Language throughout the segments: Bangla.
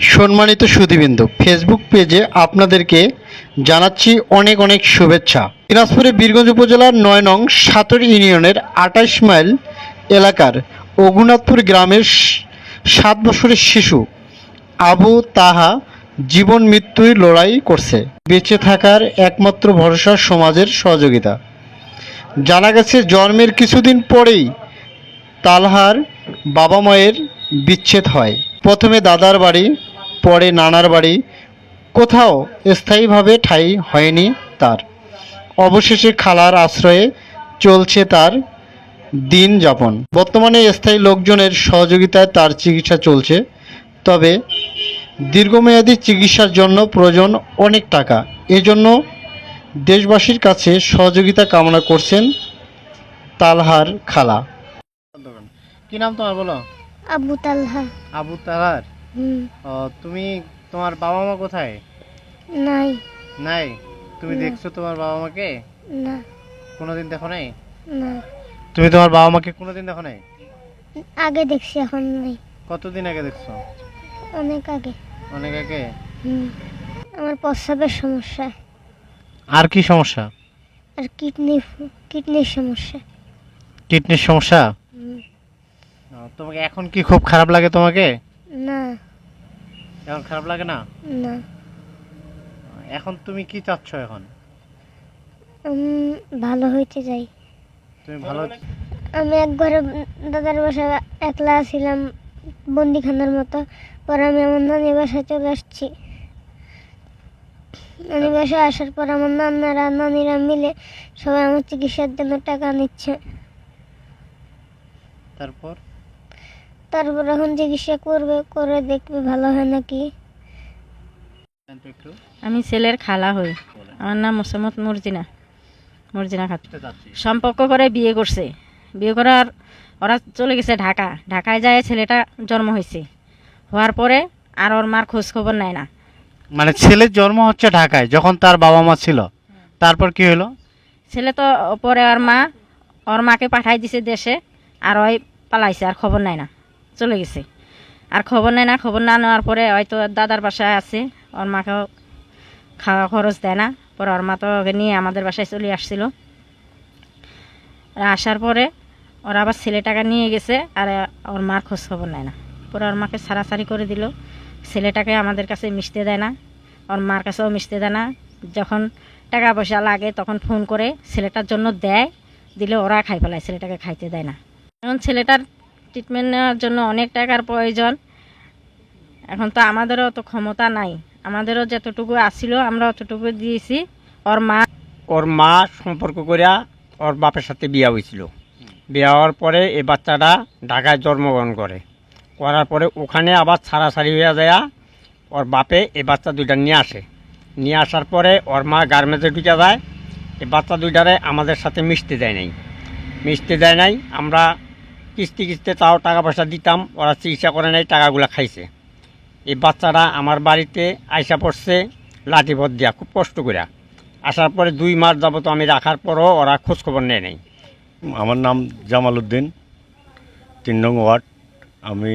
সম্মানিত সুধীবৃন্দ ফেসবুক পেজে আপনাদেরকে জানাচ্ছি অনেক অনেক শুভেচ্ছা। দিনাজপুরের বীরগঞ্জ উপজেলার নয় নং সাতর ইউনিয়নের আঠাশ মাইল এলাকার অগুনাথপুর গ্রামের সাত বছরের শিশু আবু তাহা জীবন মৃত্যুর লড়াই করছে। বেঁচে থাকার একমাত্র ভরসা সমাজের সহযোগিতা। জানা গেছে, জন্মের কিছুদিন পরেই তালহার বাবা মায়ের বিচ্ছেদ হয়। প্রথমে দাদার বাড়ি পরে নানার বাড়ি। কোথাও স্থায়ীভাবে ঠাঁই হয়নি তার। অবশেষে খালার আশ্রয়ে চলছে তার দিন যাপন। বর্তমানে স্থায়ী লোকজনের সহযোগিতায় তার চিকিৎসা চলছে তবে দীর্ঘমেয়াদী চিকিৎসার জন্য প্রয়োজন অনেক টাকা। এজন্য দেশবাসীর কাছে সহযোগিতা কামনা করছেন তালহার খালা। কি নাম তোমার বলো? আবু তালহা। আবু তালহার। তুমি তোমার বাবা মা কোথায়? নাই। নাই? তুমি দেখছ তোমার বাবা মাকে না। কোনোদিন দেখো নাই? না। তুমি তোমার বাবা মাকে কোনোদিন দেখো নাই? আগে দেখছি এখন নাই। কতদিন আগে দেখছ? অনেক আগে। অনেক আগে? হুম। আমার প্রস্রাবের সমস্যা। আর কি সমস্যা? আর কিডনি কিডনির সমস্যা। কিডনির সমস্যা? হুম, তোমাকে এখন কি খুব খারাপ লাগে তোমাকে? না। এখন খারাপ লাগে না? না। এখন তুমি কি চাচ্ছ এখন? ভালো হইতে যাই তুমি ভালো আমি এক ঘরে দাদার বাসায় একলা ছিলাম বন্দিখানার মতো। পরে আমি আমার নানির বাসায় চলে আসছি। নানির বাসায় আসার পর আমার নানারা নানিরা মিলে সবাই আমার চিকিৎসার জন্য টাকা নিচ্ছে। তারপর? তারপর এখন চিকিৎসা করবে করে দেখবে ভালো হয় নাকি। আমি ছেলের খালা হই। আমার নাম মোসাম্মদ মর্জিনা মর্জিনা খাত সম্পর্ক করে বিয়ে করছে। বিয়ে করার ওরা চলে গেছে ঢাকা। ঢাকায় যায় ছেলেটা জন্ম হয়েছে। হওয়ার পরে আর ওর মার খোঁজ খবর নেয় না। মানে ছেলের জন্ম হচ্ছে ঢাকায় যখন তার বাবা মা ছিল। তারপর কি হলো? ছেলে তো পরে ওর মা ওর মাকে পাঠাই দিছে দেশে আর ওই পালাইছে আর খবর নেয় না। চলে গেছে। আর খবর নেয় না, খবর না নেওয়ার পরে হয়তো দাদার বাসায় আছে। ওর মাকেও খাওয়া খরচ দেয় না। পরে ওর মা তো ওকে নিয়ে আমাদের বাসায় চলে আসছিল। আর আসার পরে ওরা আবার ছেলেটাকে নিয়ে গেছে আর ওর মার খোঁজ খবর নেয় না। পরে ওর মাকে সারাসারি করে দিল। ছেলেটাকে আমাদের কাছে মিশতে দেয় না। ওর মার কাছেও মিশতে দেয় না। যখন টাকা পয়সা লাগে তখন ফোন করে ছেলেটার জন্য দেয়। দিলে ওরা খাই ফেলায়, ছেলেটাকে খাইতে দেয় না। এখন ছেলেটার ট্রিটমেন্ট নেওয়ার জন্য অনেক টাকার প্রয়োজন। এখন তো আমাদেরও তো ক্ষমতা নাই। আমাদেরও যতটুকু আসছিল আমরা অতটুকু দিয়েছি। ওর মা ওর মা সম্পর্ক করিয়া ওর বাপের সাথে বিয়া হয়েছিল। বিয়া হওয়ার পরে এই বাচ্চাটা ঢাকায় জন্মগ্রহণ করে। করার পরে ওখানে আবার ছাড়াছাড়ি হয়ে যায় ওর বাপে এই বাচ্চা দুইটা নিয়ে আসে। নিয়ে আসার পরে ওর মা গার্মেন্টে ঢুকে যায়। এই বাচ্চা দুইটারে আমাদের সাথে মিশতে দেয় নাই। মিশতে দেয় নাই, আমরা কিস্তি কিস্তি তাও টাকা পয়সা দিতাম, ওরা চিকিৎসা করে নাই, টাকাগুলো খাইছে। এই বাচ্চারা আমার বাড়িতে আইসা পড়ছে লাঠিপথ দিয়া, খুব কষ্ট করে আসার পরে দুই মাস যাবত আমি রাখার পরও ওরা খোঁজখবর নেয় নাই। আমার নাম জামাল উদ্দিন, তিন নং ওয়ার্ড। আমি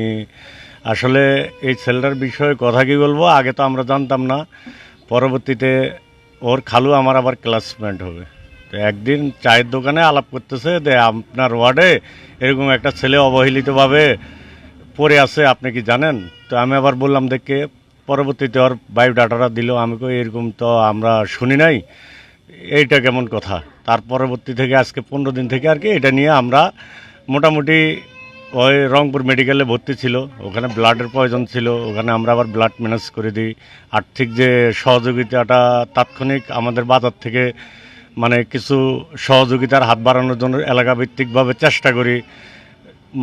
আসলে এই ছেলেটার বিষয়ে কথা কি বলব, আগে তো আমরা জানতাম না, পরবর্তীতে ওর খালু আমার আবার ক্লাসমেট হবে। তো একদিন চায়ের দোকানে আলাপ করতেছে যে আপনার ওয়ার্ডে এরকম একটা ছেলে অবহেলিতভাবে পড়ে আছে, আপনি কি জানেন? তো আমি আবার বললাম, দেখে পরবর্তীতে ওর বায়োডাটাটা দিল। আমি কই, এরকম তো আমরা শুনি নাই। এইটা কেমন কথা? তার পরবর্তী থেকে আজকে পনেরো দিন থেকে আর কি এটা নিয়ে আমরা মোটামুটি ওই রংপুর মেডিকেলে ভর্তি ছিল। ওখানে ব্লাডের প্রয়োজন ছিল। ওখানে আমরা আবার ব্লাড ম্যানেজ করে দিই। আর্থিক যে সহযোগিতাটা তাৎক্ষণিক আমাদের বাজার থেকে মানে কিছু সহযোগিতার হাত বাড়ানোর জন্য এলাকাভিত্তিকভাবে চেষ্টা করি।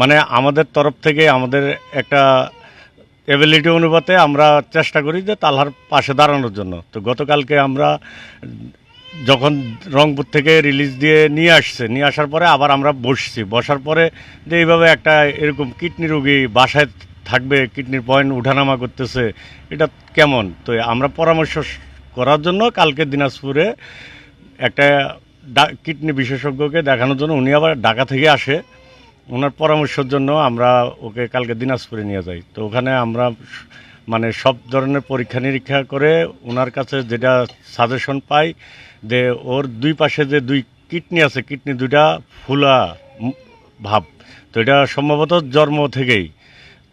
মানে আমাদের তরফ থেকে আমাদের একটা এবিলিটি অনুপাতে আমরা চেষ্টা করি যে তালহার পাশে দাঁড়ানোর জন্য। তো গতকালকে আমরা যখন রংপুর থেকে রিলিজ দিয়ে নিয়ে আসছে, নিয়ে আসার পরে আবার আমরা বসছি। বসার পরে যে এইভাবে একটা এরকম কিডনি রোগী বাসায় থাকবে, কিডনির পয়েন্ট উঠানামা করতেছে, এটা কেমন? তো আমরা পরামর্শ করার জন্য কালকে দিনাজপুরে একটা কিডনি বিশেষজ্ঞকে দেখানোর জন্য উনি আবার ঢাকা থেকে আসে। ওনার পরামর্শের জন্য আমরা ওকে কালকে দিনাজপুরে নিয়ে যাই। তো ওখানে আমরা মানে সব ধরনের পরীক্ষা নিরীক্ষা করে ওনার কাছে যেটা সাজেশন পাই যে ওর দুই পাশে যে দুই কিডনি আছে, কিডনি দুইটা ফুলা ভাব। তো এটা সম্ভবত জন্ম থেকেই।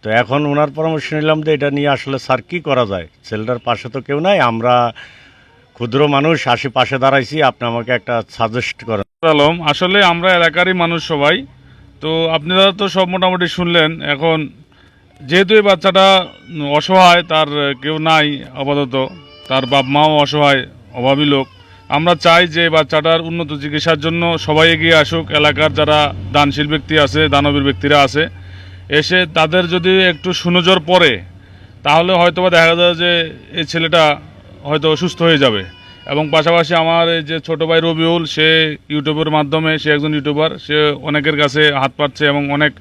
তো এখন ওনার পরামর্শ নিলাম যে এটা নিয়ে আসলে স্যার কী করা যায়? ছেলেটার পাশে তো কেউ নাই, আমরা ক্ষুদ্র মানুষ, আশেপাশে দাঁড়াইছি, আপনি আমাকে একটা সাজেস্ট করেন। আলম আসলে আমরা এলাকারই মানুষ সবাই। তো আপনারা তো সব মোটামুটি শুনলেন, এখন যেহেতু এই বাচ্চাটা অসহায়, তার কেউ নাই আপাতত, তার বাপ মাও অসহায়, অভাবী লোক। আমরা চাই যে বাচ্চাটার উন্নত চিকিৎসার জন্য সবাই এগিয়ে আসুক, এলাকার যারা দানশীল ব্যক্তি আছে, দানবীর ব্যক্তিরা আছে, এসে তাদের যদি একটু সুনজর পড়ে, তাহলে হয়তোবা দেখা যায় যে এই ছেলেটা হয়তো সুস্থ হয়ে যাবে। এবং পাশাপাশি আমার যে ছোটো ভাই রবিউল, সে ইউটিউবের মাধ্যমে, সে একজন ইউটিউবার, সে অনেকের কাছে হাত পাচ্ছে এবং অনেক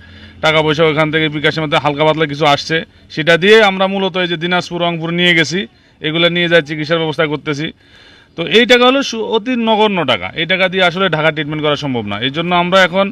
টাকা পয়সা ওখান থেকে বিকাশের মধ্যে হালকা পাতলা কিছু আসছে। সেটা দিয়ে আমরা মূলত এই যে দিনাজপুর, রংপুর নিয়ে গেছি। এগুলো নিয়ে যাই, চিকিৎসার ব্যবস্থা করতেছি। তো এই টাকা হলো অতি নগণ্য টাকা। এই টাকা দিয়ে আসলে ঢাকা ট্রিটমেন্ট করা সম্ভব না। এই জন্য আমরা এখন